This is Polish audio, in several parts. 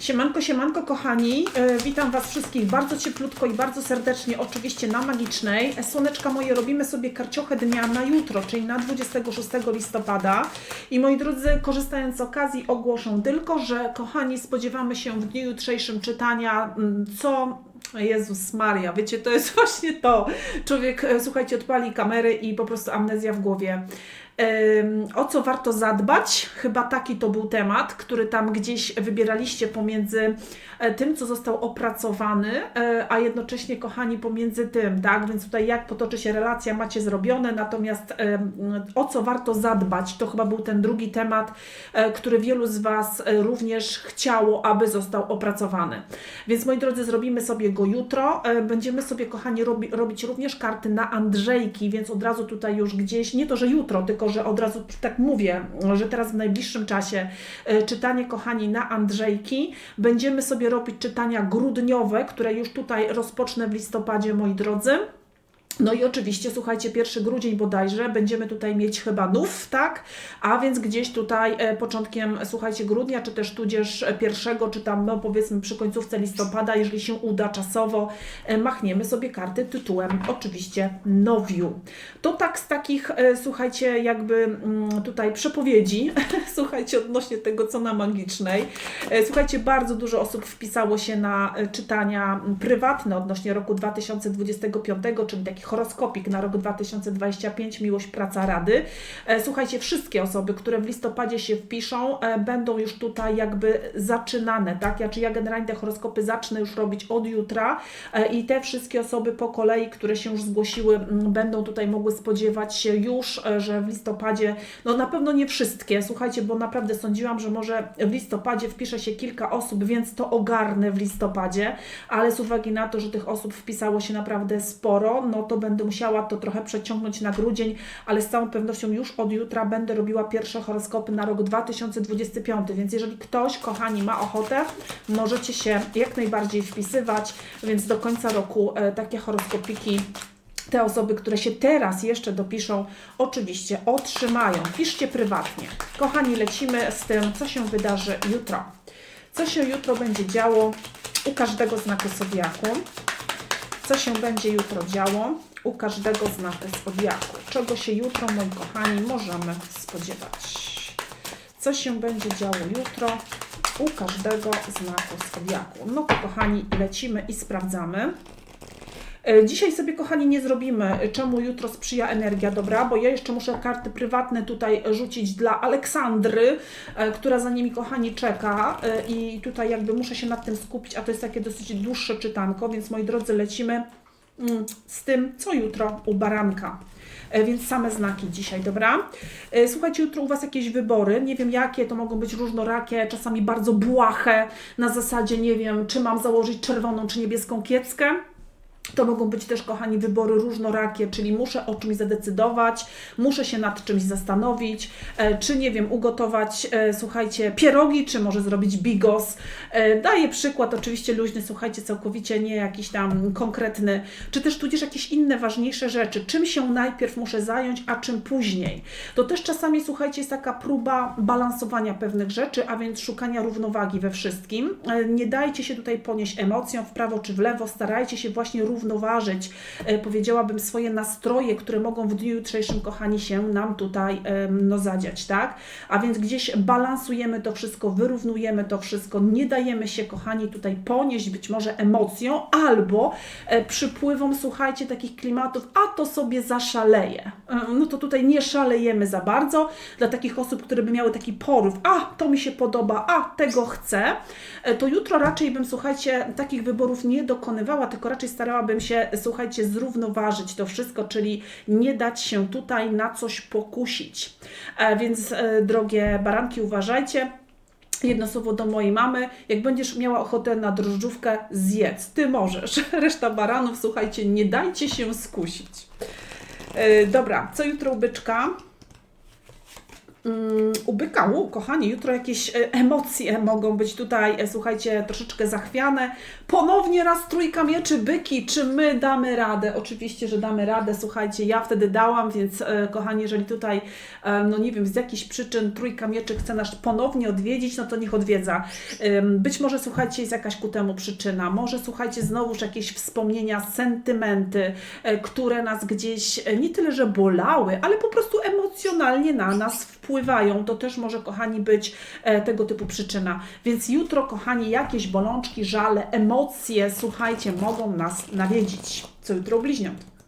Siemanko, siemanko kochani, E, witam Was wszystkich bardzo cieplutko i bardzo serdecznie, oczywiście na Magicznej. E, Słoneczka moje, robimy sobie karciochę dnia na jutro, czyli na 26 listopada. I moi drodzy, korzystając z okazji ogłoszę tylko, że kochani, spodziewamy się w dniu jutrzejszym czytania, mm, co Jezus Maria, wiecie, to jest właśnie to. Człowiek, e, słuchajcie, odpali kamery i po prostu amnezja w głowie. O co warto zadbać? Chyba taki to był temat, który tam gdzieś wybieraliście pomiędzy e, tym, co został opracowany, e, a jednocześnie, kochani, pomiędzy tym, tak? Więc tutaj jak potoczy się relacja, macie zrobione, natomiast o co warto zadbać, to chyba był ten drugi temat, e, który wielu z Was również chciało, aby został opracowany. Więc moi drodzy, zrobimy sobie go jutro. Będziemy sobie, kochani, robi, robić również karty na Andrzejki, więc od razu tutaj już gdzieś, nie to, że jutro, tylko że od razu tak mówię, że teraz w najbliższym czasie e, czytanie, kochani, na Andrzejki. Będziemy sobie robić czytania grudniowe, które już tutaj rozpocznę w listopadzie, moi drodzy. No i oczywiście, słuchajcie, pierwszy grudzień bodajże, będziemy tutaj mieć chyba nów, tak? A więc gdzieś tutaj e, początkiem, słuchajcie, grudnia, czy też tudzież pierwszego, czy tam, no powiedzmy przy końcówce listopada, jeżeli się uda czasowo, e, machniemy sobie karty tytułem oczywiście Nowiu. To tak z takich, e, słuchajcie, jakby mm, tutaj przepowiedzi, słuchajcie, odnośnie tego, co na magicznej. Słuchajcie, bardzo dużo osób wpisało się na czytania prywatne odnośnie roku 2025, czyli taki horoskopik na rok 2025, miłość, praca, rady. E, Słuchajcie, wszystkie osoby, które w listopadzie się wpiszą, e, będą już tutaj jakby zaczynane, tak? Ja, czy ja generalnie te horoskopy zacznę już robić od jutra e, i te wszystkie osoby po kolei, które się już zgłosiły, będą tutaj mogły spodziewać się już, że w listopadzie, no na pewno nie wszystkie, słuchajcie, bo naprawdę sądziłam, że może w listopadzie wpisze się kilka osób, więc to ogarnę w listopadzie, ale z uwagi na to, że tych osób wpisało się naprawdę sporo, no to będę musiała to trochę przeciągnąć na grudzień, ale z całą pewnością już od jutra będę robiła pierwsze horoskopy na rok 2025, więc jeżeli ktoś, kochani, ma ochotę, możecie się jak najbardziej wpisywać, więc do końca roku e, takie horoskopiki te osoby, które się teraz jeszcze dopiszą, oczywiście otrzymają. Piszcie prywatnie. Kochani, lecimy z tym, co się wydarzy jutro. Co się jutro będzie działo u każdego znaku zodiaku. Co się będzie jutro działo u każdego znaku zodiaku. Czego się jutro, moi kochani, możemy spodziewać. Co się będzie działo jutro u każdego znaku zodiaku. No to kochani, lecimy i sprawdzamy. E, Dzisiaj sobie, kochani, nie zrobimy, czemu jutro sprzyja energia dobra, bo ja jeszcze muszę karty prywatne tutaj rzucić dla Aleksandry, e, która za nimi, kochani, czeka e, i tutaj jakby muszę się nad tym skupić, a to jest takie dosyć dłuższe czytanko, więc moi drodzy, lecimy z tym, co jutro u baranka. E, Więc same znaki dzisiaj, dobra? E, Słuchajcie, jutro u Was jakieś wybory. Nie wiem jakie, to mogą być różnorakie, czasami bardzo błahe, na zasadzie nie wiem, czy mam założyć czerwoną czy niebieską kieckę. To mogą być też, kochani, wybory różnorakie, czyli muszę o czymś zadecydować, muszę się nad czymś zastanowić, e, czy nie wiem, ugotować, e, słuchajcie, pierogi, czy może zrobić bigos. E, daję przykład, oczywiście luźny, słuchajcie, całkowicie nie jakiś tam konkretny, czy też tudzież jakieś inne ważniejsze rzeczy. Czym się najpierw muszę zająć, a czym później. To też czasami, słuchajcie, jest taka próba balansowania pewnych rzeczy, a więc szukania równowagi we wszystkim. Nie dajcie się tutaj ponieść emocjom w prawo czy w lewo, starajcie się właśnie równoważyć, e, powiedziałabym, swoje nastroje, które mogą w dniu jutrzejszym, kochani, się nam tutaj no, zadziać, tak? A więc gdzieś balansujemy to wszystko, wyrównujemy to wszystko, nie dajemy się, kochani, tutaj ponieść być może emocją albo e, przypływom, słuchajcie, takich klimatów, a to sobie zaszaleje. E, No to tutaj nie szalejemy za bardzo. Dla takich osób, które by miały taki porów, a to mi się podoba, a tego chcę, to jutro raczej bym, słuchajcie, takich wyborów nie dokonywała, tylko raczej starałabym się, słuchajcie, zrównoważyć to wszystko, czyli nie dać się tutaj na coś pokusić. E, Więc, e, drogie baranki, uważajcie. Jedno słowo do mojej mamy. Jak będziesz miała ochotę na drożdżówkę, zjedz. Ty możesz. Reszta baranów, słuchajcie, nie dajcie się skusić. E, Dobra, co jutro u byczka? Mm, u byka, u, kochani, jutro jakieś e, emocje mogą być tutaj, e, słuchajcie, troszeczkę zachwiane. Ponownie raz trójka mieczy, byki, czy my damy radę? Oczywiście, że damy radę, słuchajcie, ja wtedy dałam, więc e, kochani, jeżeli tutaj, no nie wiem, z jakichś przyczyn trójka mieczy chce nas ponownie odwiedzić, no to niech odwiedza. Być może, słuchajcie, jest jakaś ku temu przyczyna, może, słuchajcie, znowuż jakieś wspomnienia, sentymenty, które nas gdzieś nie tyle, że bolały, ale po prostu emocjonalnie na nas wpływają. To też może, kochani, być e, tego typu przyczyna. Więc jutro, kochani, jakieś bolączki, żale, emocje, słuchajcie, mogą nas nawiedzić. Co jutro bliźniąt?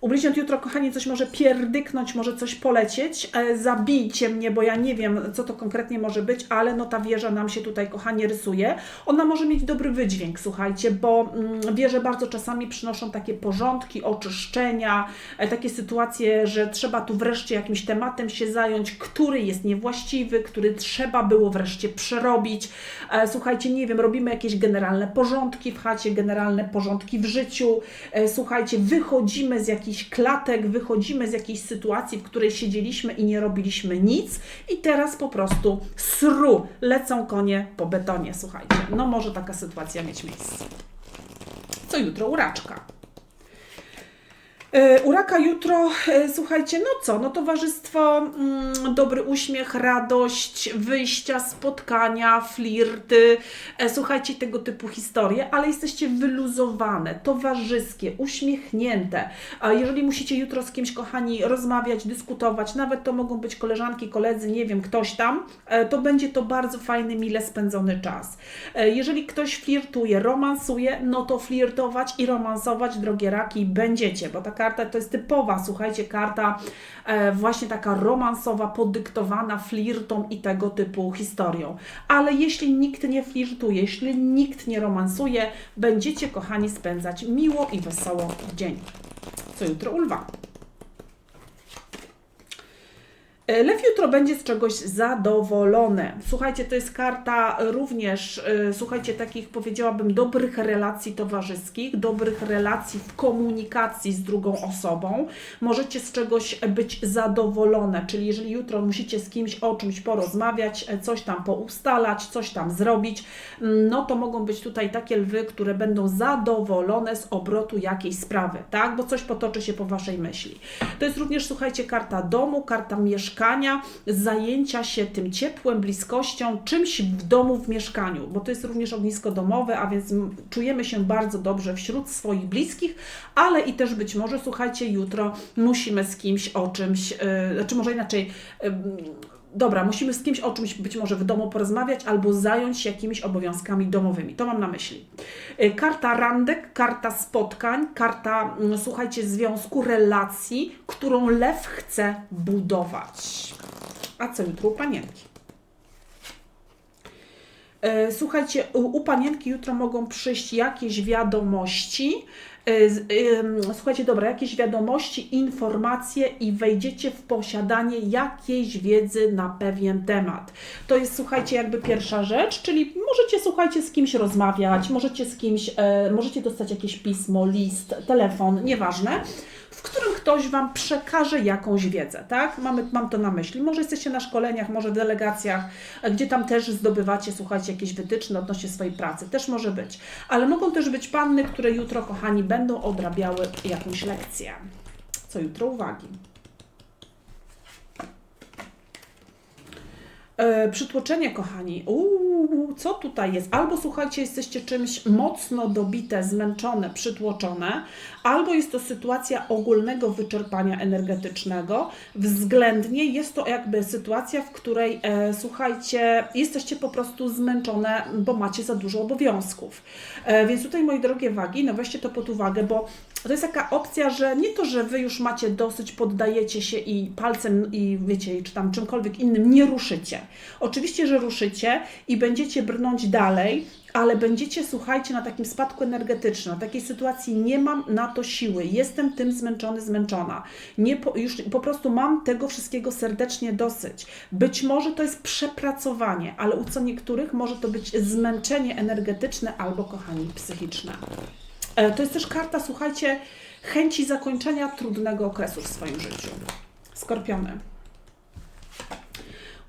U bliźniąt jutro, kochani, coś może pierdyknąć, może coś polecieć. E, zabijcie mnie, bo ja nie wiem, co to konkretnie może być, ale no ta wieża nam się tutaj, kochani, rysuje. Ona może mieć dobry wydźwięk, słuchajcie, bo mm, wieże bardzo czasami przynoszą takie porządki, oczyszczenia, e, takie sytuacje, że trzeba tu wreszcie jakimś tematem się zająć, który jest niewłaściwy, który trzeba było wreszcie przerobić. E, słuchajcie, nie wiem, robimy jakieś generalne porządki w chacie, generalne porządki w życiu. Słuchajcie, wychodzimy z jakichś klatek, wychodzimy z jakiejś sytuacji, w której siedzieliśmy i nie robiliśmy nic i teraz po prostu sru, lecą konie po betonie, słuchajcie. No może taka sytuacja mieć miejsce. Co jutro? Uraczka. E, U raka jutro, e, słuchajcie, no co, no towarzystwo, mm, dobry uśmiech, radość, wyjścia, spotkania, flirty, e, słuchajcie, tego typu historie, ale jesteście wyluzowane, towarzyskie, uśmiechnięte. Jeżeli musicie jutro z kimś, kochani, rozmawiać, dyskutować, nawet to mogą być koleżanki, koledzy, nie wiem, ktoś tam, to będzie to bardzo fajny, mile spędzony czas. Jeżeli ktoś flirtuje, romansuje, no to flirtować i romansować, drogie raki, będziecie, bo ta karta to jest typowa, słuchajcie, karta e, właśnie taka romansowa, podyktowana flirtom i tego typu historią. Ale jeśli nikt nie flirtuje, jeśli nikt nie romansuje, będziecie, kochani, spędzać miło i wesoło dzień. Co jutro u lwa? E, Lew jutro będzie z czegoś zadowolony. Słuchajcie, to jest karta również, e, słuchajcie, takich powiedziałabym dobrych relacji towarzyskich, dobrych relacji w komunikacji z drugą osobą. Możecie z czegoś być zadowolone, czyli jeżeli jutro musicie z kimś o czymś porozmawiać, e, coś tam poustalać, coś tam zrobić, mm, no to mogą być tutaj takie lwy, które będą zadowolone z obrotu jakiejś sprawy, tak? Bo coś potoczy się po Waszej myśli. To jest również, słuchajcie, karta domu, karta mieszkania, zajęcia się tym ciepłem, bliskością, czymś w domu, w mieszkaniu, bo to jest również ognisko domowe, a więc czujemy się bardzo dobrze wśród swoich bliskich, ale i też być może, słuchajcie, jutro musimy z kimś o czymś, yy, znaczy może inaczej, yy, dobra, musimy z kimś o czymś być może w domu porozmawiać albo zająć się jakimiś obowiązkami domowymi. To mam na myśli. Y, Karta randek, karta spotkań, karta, mm, słuchajcie, związku, relacji, którą lew chce budować. A co jutro u panienki? E, Słuchajcie, u, panienki jutro mogą przyjść jakieś wiadomości. E, Słuchajcie, dobra, jakieś wiadomości, informacje i wejdziecie w posiadanie jakiejś wiedzy na pewien temat. To jest, słuchajcie, jakby pierwsza rzecz, czyli możecie, słuchajcie, z kimś rozmawiać, możecie z kimś, e, możecie dostać jakieś pismo, list, telefon, nieważne w którym ktoś Wam przekaże jakąś wiedzę, tak? Mamy, mam to na myśli. Może jesteście na szkoleniach, może w delegacjach, e, gdzie tam też zdobywacie, słuchajcie, jakieś wytyczne odnośnie swojej pracy. Też może być. Ale mogą też być panny, które jutro, kochani, będą odrabiały jakąś lekcję. Co jutro? Uwagi. E, Przytłoczenie, kochani. Uuu, co tutaj jest? Albo słuchajcie, jesteście czymś mocno dobite, zmęczone, przytłoczone, albo jest to sytuacja ogólnego wyczerpania energetycznego. Względnie jest to jakby sytuacja, w której, e, słuchajcie, jesteście po prostu zmęczone, bo macie za dużo obowiązków. E, więc tutaj, moi drogie wagi, no weźcie to pod uwagę, bo to jest taka opcja, że nie to, że wy już macie dosyć, poddajecie się i palcem i wiecie, czy tam czymkolwiek innym nie ruszycie. Oczywiście, że ruszycie i będziecie brnąć dalej, ale będziecie, słuchajcie, na takim spadku energetycznym, na takiej sytuacji nie mam na to siły, jestem tym zmęczony, zmęczona. Nie po, już po prostu mam tego wszystkiego serdecznie dosyć. Być może to jest przepracowanie, ale u co niektórych może to być zmęczenie energetyczne albo, kochani, psychiczne. E, To jest też karta, słuchajcie, chęci zakończenia trudnego okresu w swoim życiu. Skorpiony.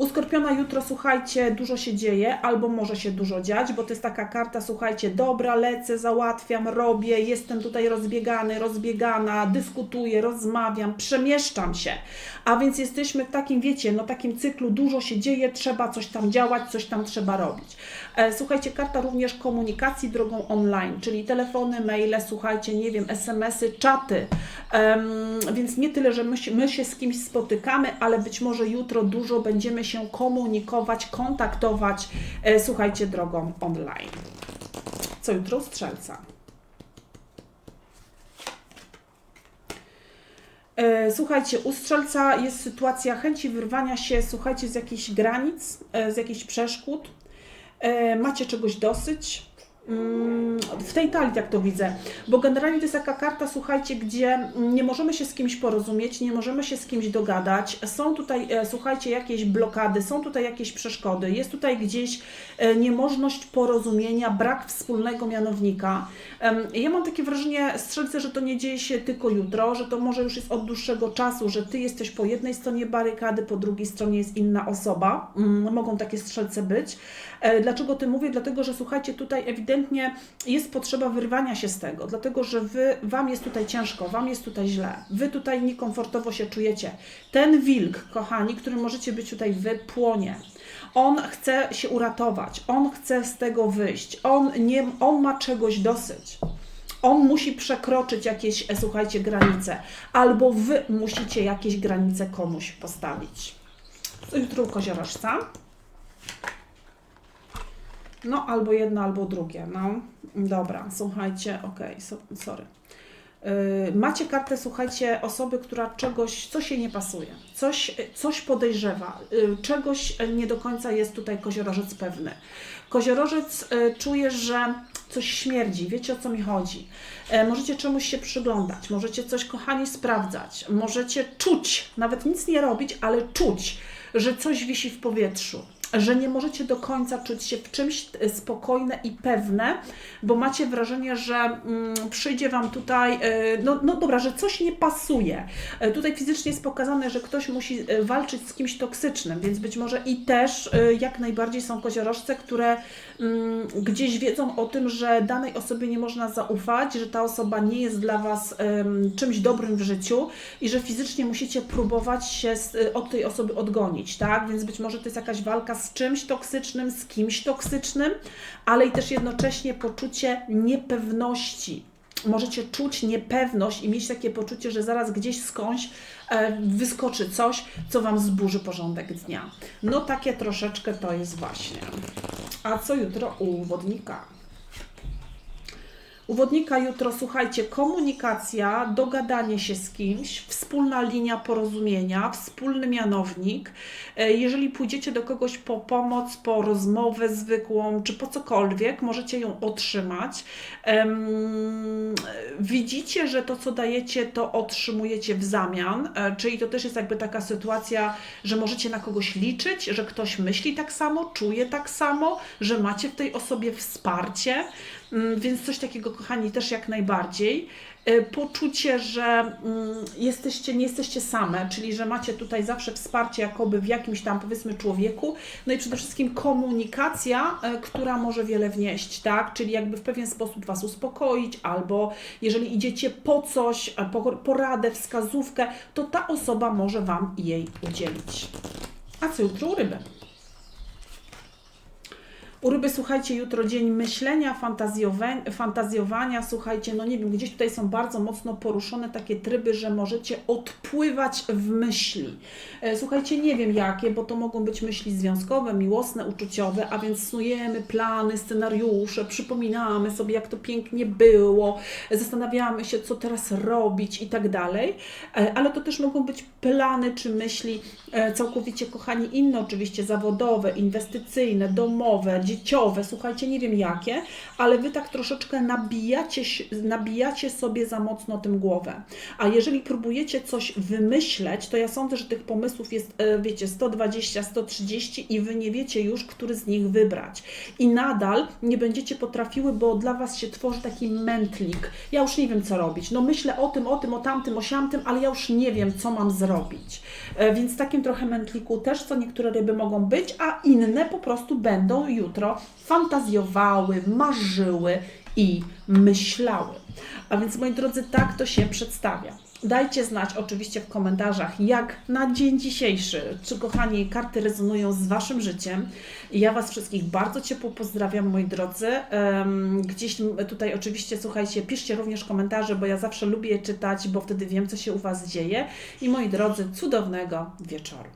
U Skorpiona jutro, słuchajcie, dużo się dzieje, albo może się dużo dziać, bo to jest taka karta, słuchajcie, dobra, lecę, załatwiam, robię, jestem tutaj rozbiegany, rozbiegana, dyskutuję, rozmawiam, przemieszczam się. A więc jesteśmy w takim, wiecie, no takim cyklu, dużo się dzieje, trzeba coś tam działać, coś tam trzeba robić. E, słuchajcie, karta również komunikacji drogą online, czyli telefony, maile, słuchajcie, nie wiem, SMS-y, czaty. Więc nie tyle, że my, my się z kimś spotykamy, ale być może jutro dużo będziemy się komunikować, kontaktować, e, słuchajcie, drogą online. Co jutro strzelca? E, Słuchajcie, u strzelca jest sytuacja chęci wyrwania się, słuchajcie, z jakichś granic, e, z jakichś przeszkód. Macie czegoś dosyć. Mm, W tej talii tak to widzę, bo generalnie to jest taka karta, słuchajcie, gdzie mm, nie możemy się z kimś porozumieć, nie możemy się z kimś dogadać. Są tutaj, e, słuchajcie, jakieś blokady, są tutaj jakieś przeszkody, jest tutaj gdzieś e, niemożność porozumienia, brak wspólnego mianownika. Ja mam takie wrażenie, strzelce, że to nie dzieje się tylko jutro, że to może już jest od dłuższego czasu, że ty jesteś po jednej stronie barykady, po drugiej stronie jest inna osoba. Mm, Mogą takie strzelce być. E, Dlaczego ty mówię? Dlatego, że słuchajcie, tutaj ewidentnie jest potrzeba wyrwania się z tego, dlatego że wy, wam jest tutaj ciężko, wam jest tutaj źle, wy tutaj niekomfortowo się czujecie. Ten wilk, kochani, który możecie być tutaj wy, płonie. On chce się uratować, on chce z tego wyjść, on, nie, on ma czegoś dosyć. On musi przekroczyć jakieś, e, słuchajcie, granice, albo wy musicie jakieś granice komuś postawić. Jutro u koziorożca? No, albo jedno, albo drugie. No, dobra, słuchajcie, okej, so, sorry. Yy, macie kartę, słuchajcie, osoby, która czegoś, coś jej nie pasuje, coś, coś podejrzewa, yy, czegoś nie do końca jest tutaj koziorożec pewny. Koziorożec czuje, że coś śmierdzi, wiecie o co mi chodzi. Możecie czemuś się przyglądać, możecie coś, kochani, sprawdzać, możecie czuć, nawet nic nie robić, ale czuć, że coś wisi w powietrzu że nie możecie do końca czuć się w czymś spokojne i pewne, bo macie wrażenie, że mm, przyjdzie Wam tutaj, e, no, no dobra, że coś nie pasuje. E, Tutaj fizycznie jest pokazane, że ktoś musi e, walczyć z kimś toksycznym, więc być może i też jak najbardziej są koziorożce, które mm, gdzieś wiedzą o tym, że danej osobie nie można zaufać, że ta osoba nie jest dla Was czymś dobrym w życiu i że fizycznie musicie próbować się od tej osoby odgonić, tak? Więc być może to jest jakaś walka z czymś toksycznym, z kimś toksycznym, ale i też jednocześnie poczucie niepewności. Możecie czuć niepewność i mieć takie poczucie, że zaraz gdzieś skądś e, wyskoczy coś, co Wam zburzy porządek dnia. No takie troszeczkę to jest właśnie. A co jutro u wodnika? U wodnika jutro, słuchajcie, komunikacja, dogadanie się z kimś, wspólna linia porozumienia, wspólny mianownik. E, Jeżeli pójdziecie do kogoś po pomoc, po rozmowę zwykłą, czy po cokolwiek, możecie ją otrzymać. Widzicie, że to, co dajecie, to otrzymujecie w zamian, e, czyli to też jest jakby taka sytuacja, że możecie na kogoś liczyć, że ktoś myśli tak samo, czuje tak samo, że macie w tej osobie wsparcie. Mm, Więc coś takiego, kochani, też jak najbardziej. E, Poczucie, że mm, jesteście, nie jesteście same, czyli że macie tutaj zawsze wsparcie jakoby w jakimś tam powiedzmy człowieku, no i przede wszystkim komunikacja, e, która może wiele wnieść, tak? Czyli jakby w pewien sposób Was uspokoić, albo jeżeli idziecie po coś, e, po poradę, wskazówkę, to ta osoba może Wam jej udzielić. A co jutro ryby? U ryby, słuchajcie, jutro dzień myślenia, fantazjowania, słuchajcie, no nie wiem, gdzieś tutaj są bardzo mocno poruszone takie tryby, że możecie odpływać w myśli. E, Słuchajcie, nie wiem jakie, bo to mogą być myśli związkowe, miłosne, uczuciowe, a więc snujemy plany, scenariusze, przypominamy sobie, jak to pięknie było, zastanawiamy się, co teraz robić i tak dalej, E, ale to też mogą być plany czy myśli e, całkowicie, kochani, inne oczywiście, zawodowe, inwestycyjne, domowe, dzieciowe, słuchajcie, nie wiem jakie, ale wy tak troszeczkę nabijacie, nabijacie sobie za mocno tym głowę. A jeżeli próbujecie coś wymyśleć, to ja sądzę, że tych pomysłów jest, e, wiecie, 120, 130 i wy nie wiecie już, który z nich wybrać. I nadal nie będziecie potrafiły, bo dla was się tworzy taki mętlik. Ja już nie wiem, co robić. No myślę o tym, o tym, o tamtym, o siamtym, ale ja już nie wiem, co mam zrobić. E, Więc takim trochę mętliku też co niektóre ryby mogą być, a inne po prostu będą jutro fantazjowały, marzyły i myślały. A więc moi drodzy, tak to się przedstawia. Dajcie znać oczywiście w komentarzach, jak na dzień dzisiejszy, czy kochani, karty rezonują z Waszym życiem. Ja Was wszystkich bardzo ciepło pozdrawiam, moi drodzy. Gdzieś tutaj oczywiście, słuchajcie, piszcie również komentarze, bo ja zawsze lubię czytać, bo wtedy wiem, co się u Was dzieje. I moi drodzy, cudownego wieczoru.